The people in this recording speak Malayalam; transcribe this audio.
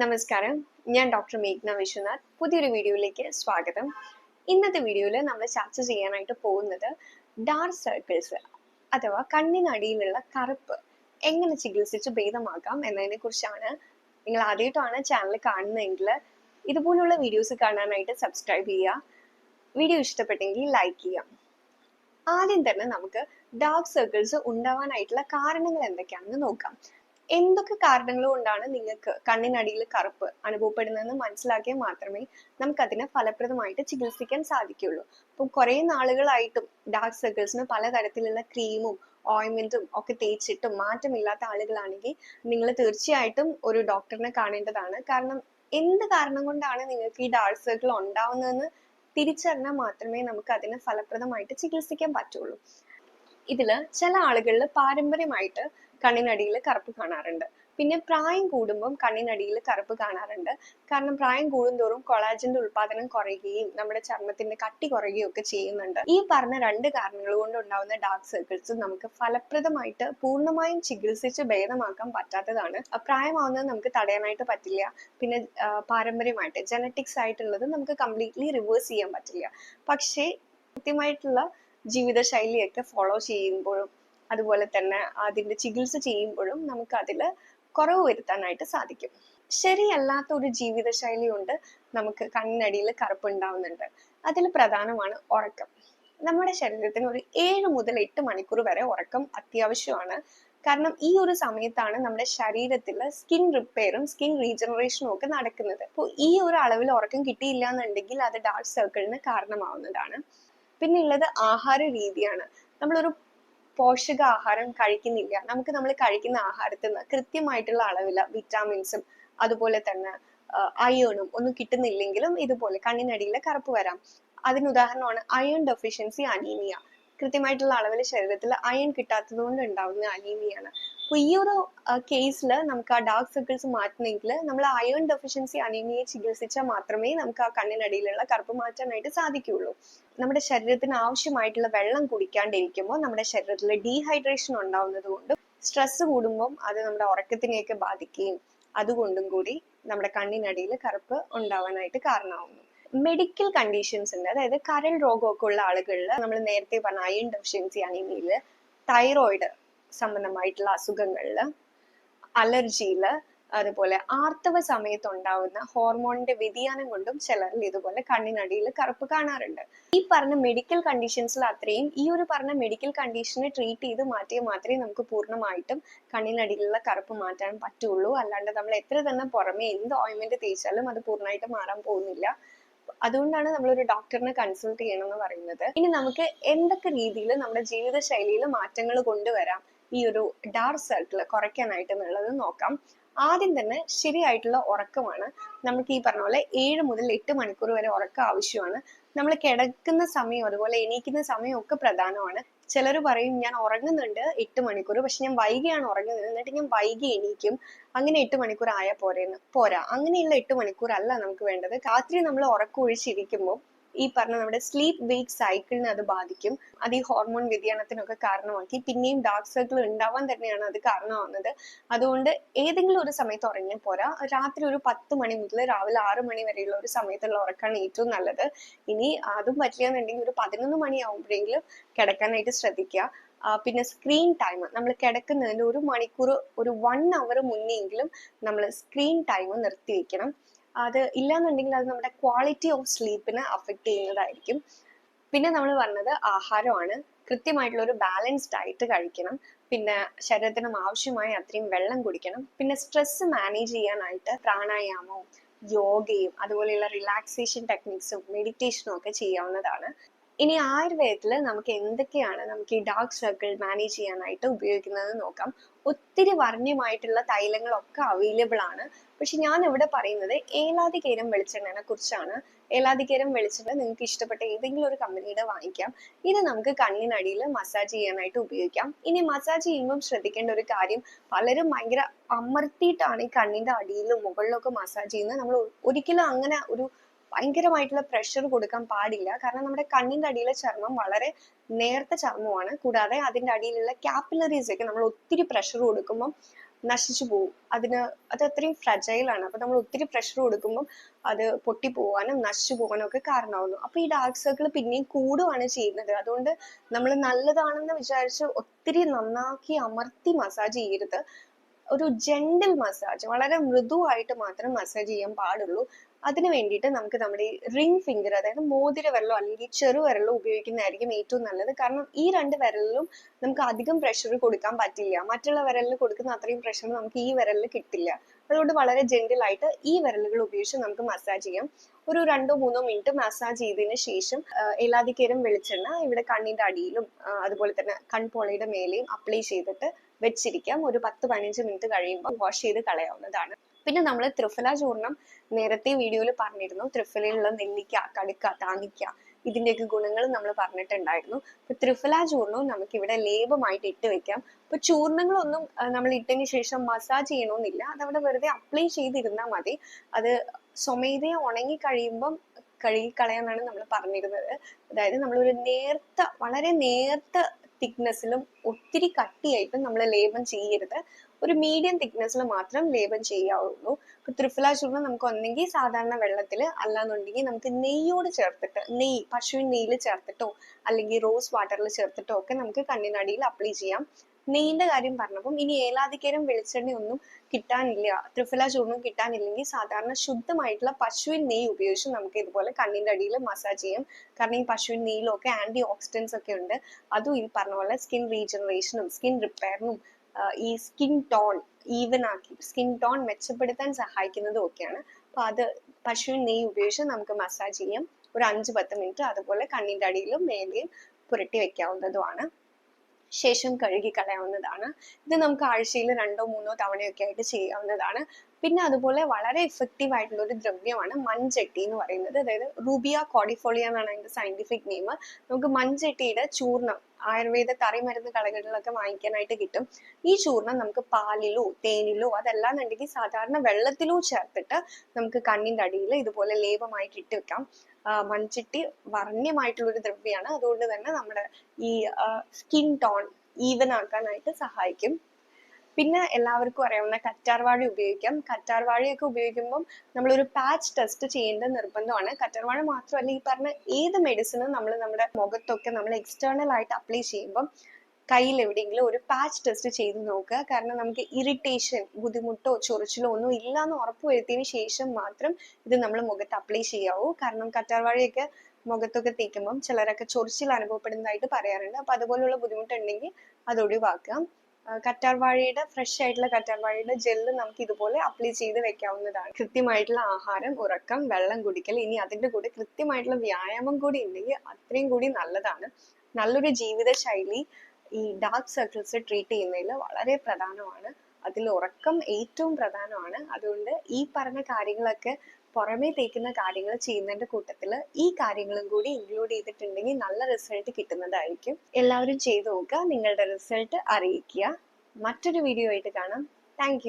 നമസ്കാരം. ഞാൻ ഡോക്ടർ മേഘ്ന വിശ്വനാഥ്. പുതിയൊരു വീഡിയോയിലേക്ക് സ്വാഗതം. ഇന്നത്തെ വീഡിയോയിൽ നമ്മൾ ചർച്ച ചെയ്യാനായിട്ട് പോകുന്നത് ഡാർക്ക് സർക്കിൾസ് അഥവാ കണ്ണിനടിയിലുള്ള കറുപ്പ് എങ്ങനെ ചികിത്സിച്ച് ഭേദമാക്കാം എന്നതിനെ കുറിച്ചാണ് നിങ്ങൾ ആദ്യമായിട്ടാണ് ചാനൽ കാണുന്നതെങ്കിൽ ഇതുപോലുള്ള വീഡിയോസ് കാണാനായിട്ട് സബ്സ്ക്രൈബ് ചെയ്യുക. വീഡിയോ ഇഷ്ടപ്പെട്ടെങ്കിൽ ലൈക്ക് ചെയ്യാം ആദ്യം തന്നെ നമുക്ക് ഡാർക്ക് സർക്കിൾസ് ഉണ്ടാവാനായിട്ടുള്ള കാരണങ്ങൾ എന്തൊക്കെയാണെന്ന് നോക്കാം. എന്തൊക്കെ കാരണങ്ങൾ കൊണ്ടാണ് നിങ്ങൾക്ക് കണ്ണിനടിയിൽ കറുപ്പ് അനുഭവപ്പെടുന്നതെന്ന് മനസ്സിലാക്കിയാൽ മാത്രമേ നമുക്ക് അതിനെ ഫലപ്രദമായിട്ട് ചികിത്സിക്കാൻ സാധിക്കുള്ളൂ അപ്പം കുറേ നാളുകളായിട്ടും ഡാർക്ക് സർക്കിൾസിന് പലതരത്തിലുള്ള ക്രീമും ഓയിൻമെന്റും ഒക്കെ തേച്ചിട്ടും മാറ്റമില്ലാത്ത ആളുകളാണെങ്കിൽ നിങ്ങൾ തീർച്ചയായിട്ടും ഒരു ഡോക്ടറിനെ കാണേണ്ടതാണ്. കാരണം എന്ത് കാരണം കൊണ്ടാണ് നിങ്ങൾക്ക് ഈ ഡാർക്ക് സർക്കിൾ ഉണ്ടാവുന്നതെന്ന് തിരിച്ചറിഞ്ഞാൽ മാത്രമേ നമുക്ക് അതിനെ ഫലപ്രദമായിട്ട് ചികിത്സിക്കാൻ പറ്റുള്ളൂ. ഇതിൽ ചില ആളുകളിൽ പാരമ്പര്യമായിട്ട് കണ്ണിനടിയിൽ കറുപ്പ് കാണാറുണ്ട്. പിന്നെ പ്രായം കൂടുമ്പം കണ്ണിനടിയിൽ കറുപ്പ് കാണാറുണ്ട്. കാരണം പ്രായം കൂടുന്തോറും കൊളാജന്റെ ഉൽപാദനം കുറയുകയും നമ്മുടെ ചർമ്മത്തിന്റെ കട്ടി കുറയുകയും ഒക്കെ ചെയ്യുന്നുണ്ട്. ഈ പറഞ്ഞ രണ്ട് കാരണങ്ങൾ കൊണ്ട് ഉണ്ടാവുന്ന ഡാർക്ക് സർക്കിൾസ് നമുക്ക് ഫലപ്രദമായിട്ട് പൂർണമായും ചികിത്സിച്ച് ഭേദമാക്കാൻ പറ്റാത്തതാണ്. പ്രായമാവുന്നത് നമുക്ക് തടയാനായിട്ട് പറ്റില്ല. പിന്നെ പാരമ്പര്യമായിട്ട് ജനറ്റിക്സ് ആയിട്ടുള്ളത് നമുക്ക് കംപ്ലീറ്റ്ലി റിവേഴ്സ് ചെയ്യാൻ പറ്റില്ല. പക്ഷേ കൃത്യമായിട്ടുള്ള ജീവിതശൈലിയൊക്കെ ഫോളോ ചെയ്യുമ്പോഴും അതുപോലെ തന്നെ അതിന്റെ ചികിത്സ ചെയ്യുമ്പോഴും നമുക്ക് അതിൽ കുറവ് വരുത്താനായിട്ട് സാധിക്കും. ശരിയല്ലാത്ത ഒരു ജീവിതശൈലി കൊണ്ട് നമുക്ക് കണ്ണടിയിൽ കറുപ്പ് ഉണ്ടാവുന്നുണ്ട് അതിൽ പ്രധാനമാണ് ഉറക്കം. നമ്മുടെ ശരീരത്തിന് ഒരു ഏഴ് മുതൽ എട്ട് മണിക്കൂർ വരെ ഉറക്കം അത്യാവശ്യമാണ്. കാരണം ഈ ഒരു സമയത്താണ് നമ്മുടെ ശരീരത്തിൽ സ്കിൻ റിപ്പയറും സ്കിൻ റീജനറേഷനും ഒക്കെ നടക്കുന്നത്. അപ്പോൾ ഈ ഒരു അളവിൽ ഉറക്കം കിട്ടിയില്ല എന്നുണ്ടെങ്കിൽ അത് ഡാർക്ക് സർക്കിളിന് കാരണമാവുന്നതാണ്. പിന്നെ ഉള്ളത് ആഹാര രീതിയാണ്. നമ്മളൊരു പോഷക ആഹാരം കഴിക്കുന്നില്ല. നമുക്ക് നമ്മൾ കഴിക്കുന്ന ആഹാരത്തിൽ നിന്ന് കൃത്യമായിട്ടുള്ള അളവിൽ വിറ്റാമിൻസും അതുപോലെ തന്നെ അയേണും ഒന്നും കിട്ടുന്നില്ലെങ്കിലും ഇതുപോലെ കണ്ണിനടിയിലെ കറുപ്പ് വരാം. അതിന് ഉദാഹരണമാണ് അയൺ ഡെഫിഷ്യൻസി അനീമിയ കൃത്യമായിട്ടുള്ള അളവിൽ ശരീരത്തിൽ അയൺ കിട്ടാത്തത് കൊണ്ട് ഉണ്ടാവുന്ന അനീമിയാണ് അപ്പൊ ഈ ഒരു കേസിൽ നമുക്ക് ആ ഡാർക്ക് സർക്കിൾസ് മാറ്റണമെങ്കിൽ നമ്മൾ അയൺ ഡെഫിഷ്യൻസി അനീമിയെ ചികിത്സിച്ചാൽ മാത്രമേ നമുക്ക് ആ കണ്ണിനടിയിലുള്ള കറുപ്പ് മാറ്റാനായിട്ട് സാധിക്കുകയുള്ളൂ. നമ്മുടെ ശരീരത്തിന് ആവശ്യമായിട്ടുള്ള വെള്ളം കുടിക്കാണ്ടിരിക്കുമ്പോൾ നമ്മുടെ ശരീരത്തിൽ ഡീഹൈഡ്രേഷൻ ഉണ്ടാവുന്നത് കൊണ്ടും സ്ട്രെസ് കൂടുമ്പം അത് നമ്മുടെ ഉറക്കത്തിനെയൊക്കെ ബാധിക്കുകയും അതുകൊണ്ടും കൂടി നമ്മുടെ കണ്ണിനടിയിൽ കറുപ്പ് ഉണ്ടാവാനായിട്ട് കാരണമാവുന്നു. മെഡിക്കൽ കണ്ടീഷൻസ് ഉണ്ട് അതായത് കരൾ രോഗമൊക്കെ ഉള്ള ആളുകളിൽ നമ്മൾ നേരത്തെ പറഞ്ഞ അയൺ ഡെഫിഷ്യൻസി അനീമിയിൽ തൈറോയിഡ് സംബന്ധമായിട്ടുള്ള അസുഖങ്ങളിൽ അലർജിയിൽ അതുപോലെ ആർത്തവ സമയത്ത് ഉണ്ടാവുന്ന ഹോർമോണിന്റെ വ്യതിയാനം കൊണ്ടും ചിലരിൽ ഇതുപോലെ കണ്ണിനടിയിൽ കറുപ്പ് കാണാറുണ്ട്. ഈ പറഞ്ഞ മെഡിക്കൽ കണ്ടീഷൻസിൽ അത്രയും ഈ ഒരു പറഞ്ഞ മെഡിക്കൽ കണ്ടീഷനെ ട്രീറ്റ് ചെയ്ത് മാറ്റിയാൽ മാത്രമേ നമുക്ക് പൂർണമായിട്ടും കണ്ണിനടിയിലുള്ള കറുപ്പ് മാറ്റാൻ പറ്റുള്ളൂ. അല്ലാണ്ട് നമ്മൾ എത്ര തന്നെ പുറമെ എന്ത് ഓയിൻമെന്റ് തേച്ചാലും അത് പൂർണമായിട്ട് മാറാൻ പോകുന്നില്ല. അതുകൊണ്ടാണ് നമ്മൾ ഒരു ഡോക്ടറിനെ കൺസൾട്ട് ചെയ്യണം എന്ന് പറയുന്നത്. ഇനി നമുക്ക് എന്തൊക്കെ രീതിയിൽ നമ്മുടെ ജീവിതശൈലിയിൽ മാറ്റങ്ങൾ കൊണ്ടുവരാം? ഈ ഒരു ഡാർക്ക് സർക്കിൾ കുറയ്ക്കാനായിട്ട് എന്നുള്ളത് നോക്കാം. ആദ്യം തന്നെ ശരിയായിട്ടുള്ള ഉറക്കമാണ്. നമുക്ക് ഈ പറഞ്ഞ പോലെ ഏഴ് മുതൽ എട്ട് മണിക്കൂർ വരെ ഉറക്കം ആവശ്യമാണ്. നമ്മൾ കിടക്കുന്ന സമയം അതുപോലെ എണീക്കുന്ന സമയം ഒക്കെ പ്രധാനമാണ്. ചിലർ പറയും ഞാൻ ഉറങ്ങുന്നുണ്ട് എട്ട് മണിക്കൂർ പക്ഷെ ഞാൻ വൈകിയാണ് ഉറങ്ങുന്നത്. എന്നിട്ട് ഞാൻ വൈകി എണീക്കും. അങ്ങനെ എട്ട് മണിക്കൂർ ആയാൽ പോരെന്ന്. പോരാ. അങ്ങനെയുള്ള എട്ട് മണിക്കൂർ അല്ല നമുക്ക് വേണ്ടത്. രാത്രി നമ്മൾ ഉറക്കം ഒഴിച്ചിരിക്കുമ്പോൾ ഈ പറഞ്ഞ നമ്മുടെ സ്ലീപ്പ് വെയിറ്റ് സൈക്കിളിനെ അത് ബാധിക്കും. അത് ഈ ഹോർമോൺ വ്യതിയാനത്തിനൊക്കെ കാരണമാക്കി. പിന്നെയും ഡാർക്ക് സർക്കിൾ ഉണ്ടാവാൻ തന്നെയാണ് അത് കാരണമാകുന്നത് അതുകൊണ്ട് ഏതെങ്കിലും ഒരു സമയത്ത് ഉറങ്ങിയാൽ പോരാ. രാത്രി ഒരു പത്ത് മണി മുതൽ രാവിലെ ആറ് മണി വരെയുള്ള ഒരു സമയത്തുള്ള ഉറക്കമാണ് ഏറ്റവും നല്ലത്. ഇനി അതും പറ്റില്ല എന്നുണ്ടെങ്കിൽ ഒരു പതിനൊന്ന് മണിയാവുമ്പോഴെങ്കിലും കിടക്കാനായിട്ട് ശ്രദ്ധിക്കുക. പിന്നെ സ്ക്രീൻ ടൈം നമ്മൾ കിടക്കുന്നതിന് ഒരു മണിക്കൂർ ഒരു വൺ അവർ മുന്നെങ്കിലും നമ്മൾ സ്ക്രീൻ ടൈം നിർത്തി വെക്കണം അത് ഇല്ലാന്നുണ്ടെങ്കിൽ അത് നമ്മുടെ ക്വാളിറ്റി ഓഫ് സ്ലീപ്പിനെ അഫക്റ്റ് ചെയ്യുന്നതായിരിക്കും. പിന്നെ നമ്മൾ പറഞ്ഞത് ആഹാരമാണ്. കൃത്യമായിട്ടുള്ള ഒരു ബാലൻസ്ഡ് ഡയറ്റ് കഴിക്കണം. പിന്നെ ശരീരത്തിനും ആവശ്യമായ അത്രയും വെള്ളം കുടിക്കണം. പിന്നെ സ്ട്രെസ് മാനേജ് ചെയ്യാനായിട്ട് പ്രാണായാമവും യോഗയും അതുപോലെയുള്ള റിലാക്സേഷൻ ടെക്നിക്സും മെഡിറ്റേഷനും ഒക്കെ ചെയ്യാവുന്നതാണ്. ഇനി ആയുർവേദത്തിൽ നമുക്ക് എന്തൊക്കെയാണ് നമുക്ക് ഈ ഡാർക്ക് സർക്കിൾ മാനേജ് ചെയ്യാനായിട്ട് ഉപയോഗിക്കുന്നത് നോക്കാം. ഒത്തിരി വർണ്യമായിട്ടുള്ള തൈലങ്ങളൊക്കെ അവൈലബിൾ ആണ്. പക്ഷെ ഞാൻ ഇവിടെ പറയുന്നത് ഏലാതികേരം വെളിച്ചെണ്ണനെ കുറിച്ചാണ്. ഏലാതികേരം വെളിച്ചെണ്ണ നിങ്ങൾക്ക് ഇഷ്ടപ്പെട്ട ഏതെങ്കിലും ഒരു കമ്പനിയുടെ വാങ്ങിക്കാം. ഇത് നമുക്ക് കണ്ണിനടിയിൽ മസാജ് ചെയ്യാനായിട്ട് ഉപയോഗിക്കാം. ഇനി മസാജ് ചെയ്യുമ്പോൾ ശ്രദ്ധിക്കേണ്ട ഒരു കാര്യം പലരും ഭയങ്കര അമർത്തിയിട്ടാണ് ഈ കണ്ണിന്റെ അടിയിലും മുകളിലൊക്കെ മസാജ് ചെയ്യുന്നത്. നമ്മൾ ഒരിക്കലും അങ്ങനെ ഒരു ഭയങ്കരമായിട്ടുള്ള പ്രഷർ കൊടുക്കാൻ പാടില്ല. കാരണം നമ്മുടെ കണ്ണിന്റെ അടിയിലെ ചർമ്മം വളരെ നേർത്ത ചർമ്മമാണ്. കൂടാതെ അതിന്റെ അടിയിലുള്ള കാപ്പിലറീസ് ഒക്കെ നമ്മൾ ഒത്തിരി പ്രഷർ കൊടുക്കുമ്പം നശിച്ചു പോകും. അതിന് അത് അത്രയും ഫ്രജൈലാണ് അപ്പൊ നമ്മൾ ഒത്തിരി പ്രഷർ കൊടുക്കുമ്പോൾ അത് പൊട്ടി പോവാനും നശിച്ചു പോകാനും ഒക്കെ കാരണമാവുന്നു. അപ്പൊ ഈ ഡാർക്ക് സർക്കിൾ പിന്നെയും കൂടുകയാണ് ചെയ്യുന്നത്. അതുകൊണ്ട് നമ്മൾ നല്ലതാണെന്ന് വിചാരിച്ച് ഒത്തിരി നന്നാക്കി അമർത്തി മസാജ് ചെയ്യരുത്. ഒരു ജെന്റിൽ മസാജ് വളരെ മൃദുവായിട്ട് മാത്രം മസാജ് ചെയ്യാൻ പാടുള്ളൂ. അതിന് വേണ്ടിയിട്ട് നമുക്ക് നമ്മുടെ ഈ റിംഗ് ഫിംഗർ അതായത് മോതിര വിരലോ അല്ലെങ്കിൽ ചെറു വിരലോ ഉപയോഗിക്കുന്നതായിരിക്കും ഏറ്റവും നല്ലത്. കാരണം ഈ രണ്ട് വിരലിലും നമുക്ക് അധികം പ്രഷർ കൊടുക്കാൻ പറ്റില്ല. മറ്റുള്ള വിരലിൽ കൊടുക്കുന്ന അത്രയും പ്രഷർ നമുക്ക് ഈ വിരലിൽ കിട്ടില്ല. അതുകൊണ്ട് വളരെ ജെന്റിൽ ആയിട്ട് ഈ വിരലുകൾ ഉപയോഗിച്ച് നമുക്ക് മസാജ് ചെയ്യാം. ഒരു രണ്ടോ മൂന്നോ മിനിറ്റ് മസാജ് ചെയ്തതിന് ശേഷം എല്ലാതിക്കേരും വെളിച്ചെണ്ണ ഇവിടെ കണ്ണിന്റെ അടിയിലും അതുപോലെ തന്നെ കൺപോളയുടെ മേലെയും അപ്ലൈ ചെയ്തിട്ട് വെച്ചിരിക്കാം. ഒരു പത്ത് പതിനഞ്ച് മിനിറ്റ് കഴിയുമ്പോൾ വാഷ് ചെയ്ത് കളയാവുന്നതാണ്. പിന്നെ നമ്മൾ ത്രിഫല ചൂർണം നേരത്തെ വീഡിയോയിൽ പറഞ്ഞിരുന്നു. ത്രിഫലയിലുള്ള നെല്ലിക്ക കടുക്ക താങ്ങിക്ക ഇതിന്റെയൊക്കെ ഗുണങ്ങൾ നമ്മൾ പറഞ്ഞിട്ടുണ്ടായിരുന്നു. അപ്പൊ ത്രിഫല ചൂർണവും നമുക്ക് ഇവിടെ ലേപമായിട്ട് ഇട്ട് വെക്കാം. അപ്പൊ ചൂർണങ്ങളൊന്നും നമ്മൾ ഇട്ടതിന് ശേഷം മസാജ് ചെയ്യണമെന്നില്ല അതവിടെ വെറുതെ അപ്ലൈ ചെയ്തിരുന്നാൽ മതി. അത് സ്വമേധയെ ഉണങ്ങി കഴിയുമ്പം കഴുകി കളയാന്നാണ് നമ്മൾ പറഞ്ഞിരുന്നത്. അതായത് നമ്മൾ ഒരു നേർത്ത വളരെ നേർത്ത തിക്നെസ്സിലും ഒത്തിരി കട്ടിയായിട്ടും നമ്മൾ ലേപം ചെയ്യരുത്. ഒരു മീഡിയം തിക്നെസ്സിൽ മാത്രം ലേപം ചെയ്യാവുള്ളൂ. ഇപ്പൊ ത്രിഫല ചൂർണം നമുക്ക് ഒന്നെങ്കിൽ സാധാരണ വെള്ളത്തിൽ അല്ലാന്നുണ്ടെങ്കിൽ നമുക്ക് നെയ്യോട് ചേർത്തിട്ട് നെയ്യ് പശുവിൻ നെയ്യിൽ ചേർത്തിട്ടോ അല്ലെങ്കിൽ റോസ് വാട്ടറിൽ ചേർത്തിട്ടോ ഒക്കെ നമുക്ക് കണ്ണിനടിയിൽ അപ്ലൈ ചെയ്യാം. നെയ്യിന്റെ കാര്യം പറഞ്ഞപ്പം ഇനി ഏലാധികരം വെളിച്ചെണ്ണ ഒന്നും കിട്ടാനില്ല. ത്രിഫല ചൂർണം കിട്ടാനില്ലെങ്കിൽ സാധാരണ ശുദ്ധമായിട്ടുള്ള പശുവിൻ നെയ്യ് ഉപയോഗിച്ച് നമുക്ക് ഇതുപോലെ കണ്ണിന്റെ അടിയിൽ മസാജ് ചെയ്യാം. കാരണം ഈ പശുവിൻ നെയ്യിലൊക്കെ ആന്റി ഓക്സിഡൻസ് ഒക്കെ ഉണ്ട്. അതും ഈ പറഞ്ഞ പോലെ സ്കിൻ റീജനറേഷനും സ്കിൻ റിപ്പയറിനും ഈ സ്കിൻ ടോൺ ഈവൻ ആക്കി സ്കിൻ ടോൺ മെച്ചപ്പെടുത്താൻ സഹായിക്കുന്നതും ഒക്കെയാണ്. അപ്പൊ അത് പശുവിൻ നെയ്യ് ഉപയോഗിച്ച് നമുക്ക് മസാജ് ചെയ്യാം. ഒരു അഞ്ച് പത്ത് മിനിറ്റ് അതുപോലെ കണ്ണിന്റെ അടിയിലും മേലെയും പുരട്ടി വെക്കാവുന്നതുമാണ്. ശേഷം കഴുകി കളയാവുന്നതാണ്. ഇത് നമുക്ക് ആഴ്ചയിൽ രണ്ടോ മൂന്നോ തവണയൊക്കെ ആയിട്ട് ചെയ്യാവുന്നതാണ്. പിന്നെ അതുപോലെ വളരെ എഫക്റ്റീവ് ആയിട്ടുള്ള ഒരു ദ്രവ്യമാണ് മൺചട്ടി എന്ന് പറയുന്നത്. അതായത് റൂബിയ കോഡിഫോളിയ എന്നാണ് അതിന്റെ സയന്റിഫിക് നെയിം നമുക്ക് മൺചട്ടിയുടെ ചൂർണം ആയുർവേദ കറിമരുന്ന് കടകളിലൊക്കെ വാങ്ങിക്കാനായിട്ട് കിട്ടും. ഈ ചൂർണം നമുക്ക് പാലിലോ തേനിലോ അതല്ലാന്നുണ്ടെങ്കിൽ സാധാരണ വെള്ളത്തിലോ ചേർത്തിട്ട് നമുക്ക് കണ്ണിന്റെ അടിയിൽ ഇതുപോലെ ലേപമായിട്ട് ഇട്ട് വെക്കാം. മൺചിട്ടി വർണ്യമായിട്ടുള്ള ഒരു ദ്രവ്യമാണ് അതുകൊണ്ട് തന്നെ നമ്മുടെ ഈ സ്കിൻ ടോൺ ഈവൻ ആക്കാനായിട്ട് സഹായിക്കും. പിന്നെ എല്ലാവർക്കും അറിയാവുന്ന കറ്റാർവാഴ ഉപയോഗിക്കാം. കറ്റാർവാഴയൊക്കെ ഉപയോഗിക്കുമ്പം നമ്മളൊരു പാച്ച് ടെസ്റ്റ് ചെയ്യേണ്ട നിർബന്ധമാണ്. കറ്റാർവാഴ മാത്രമല്ല ഈ പറഞ്ഞ ഏത് മെഡിസിനും നമ്മൾ നമ്മുടെ മുഖത്തൊക്കെ നമ്മൾ എക്സ്റ്റേണൽ ആയിട്ട് അപ്ലൈ ചെയ്യുമ്പം കയ്യിൽ എവിടെയെങ്കിലും ഒരു പാച്ച് ടെസ്റ്റ് ചെയ്ത് നോക്കുക. കാരണം നമുക്ക് ഇറിറ്റേഷൻ ബുദ്ധിമുട്ടോ ചൊറിച്ചിലോ ഒന്നും ഇല്ല എന്ന് ഉറപ്പുവരുത്തിയതിന് ശേഷം മാത്രം ഇത് നമ്മൾ മുഖത്ത് അപ്ലൈ ചെയ്യാവൂ. കാരണം കറ്റാർവാഴയൊക്കെ മുഖത്തൊക്കെ തേക്കുമ്പം ചിലരൊക്കെ ചൊറിച്ചിൽ അനുഭവപ്പെടുന്നതായിട്ട് പറയാറുണ്ട്. അപ്പൊ അതുപോലുള്ള ബുദ്ധിമുട്ടുണ്ടെങ്കിൽ അത് ഒഴിവാക്കാം. ആ, കറ്റാർവാഴയുടെ ഫ്രഷ് ആയിട്ടുള്ള കറ്റാർ വാഴയുടെ ജെല്ല് നമുക്ക് ഇതുപോലെ അപ്ലൈ ചെയ്ത് വെക്കാവുന്നതാണ്. കൃത്യമായിട്ടുള്ള ആഹാരം ഉറക്കം വെള്ളം കുടിക്കൽ ഇനി അതിന്റെ കൂടെ കൃത്യമായിട്ടുള്ള വ്യായാമം കൂടി ഉണ്ടെങ്കിൽ അത്രയും കൂടി നല്ലതാണ്. നല്ലൊരു ജീവിത ശൈലി ഈ ഡാർക്ക് സർക്കിൾസ് ട്രീറ്റ് ചെയ്യുന്നതിൽ വളരെ പ്രധാനമാണ്. അതിൽ ഉറക്കം ഏറ്റവും പ്രധാനമാണ്. അതുകൊണ്ട് ഈ പറഞ്ഞ കാര്യങ്ങളൊക്കെ പുറമേ തേക്കുന്ന കാര്യങ്ങൾ ചെയ്യുന്നതിന്റെ കൂട്ടത്തിൽ ഈ കാര്യങ്ങളും കൂടി ഇൻക്ലൂഡ് ചെയ്തിട്ടുണ്ടെങ്കിൽ നല്ല റിസൾട്ട് കിട്ടുന്നതായിരിക്കും. എല്ലാവരും ചെയ്തു നോക്കുക നിങ്ങളുടെ റിസൾട്ട് അറിയിക്കുക. മറ്റൊരു വീഡിയോ ആയിട്ട് കാണാം. താങ്ക്